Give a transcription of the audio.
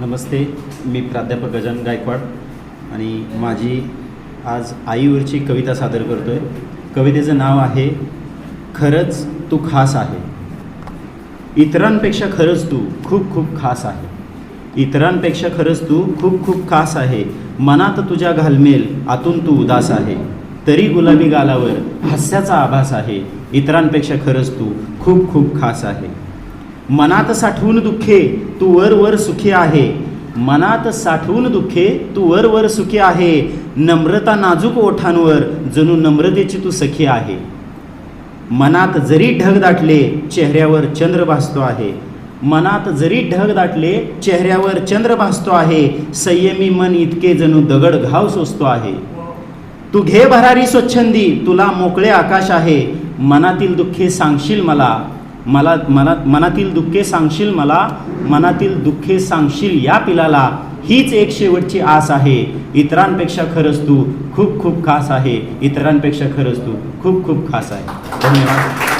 नमस्ते मी प्राध्यापक गजान गायकवाड आणि माझी आज आईवरची कविता सादर करतो आहे कवितेचं नाव आहे खरंच तू खास आहे. इतरांपेक्षा खरंच तू खूप खूप खास आहे. इतरांपेक्षा खरंच तू खूप खूप खास आहे. मनात तुझ्या घालमेल आतून तू उदास आहे. तरी गुलाबी गालावर हास्याचा आभास आहे. इतरांपेक्षा खरंच तू खूप खूप खास आहे. मनात साठवून दुःखे तू वर वर सुखी आहे. मनात साठवून दुःखे तू वर वर सुखी आहे. नम्रता नाजूक ओठांवर जणू नम्रतेची तू सखी आहे. मनात जरी ढग दाटले चेहऱ्यावर चंद्र भासतो आहे. मनात जरी ढग दाटले चेहऱ्यावर चंद्र भासतो आहे. संयमी मन इतके जणू दगड घाव सोसतो आहे. तू घे भरारी स्वच्छंदी तुला मोकळे आकाश आहे. मनातील दुःखे सांगशील मला. मला मना मनातील दुःखे सांगशील मला? मनातील दुःखे सांगशील या पिलाला? हीच एक शेवटची आस आहे. इतरांपेक्षा खरंच तू खूप खूप खास आहे. इतरांपेक्षा खरंच तू खूप खूप खास आहे. धन्यवाद.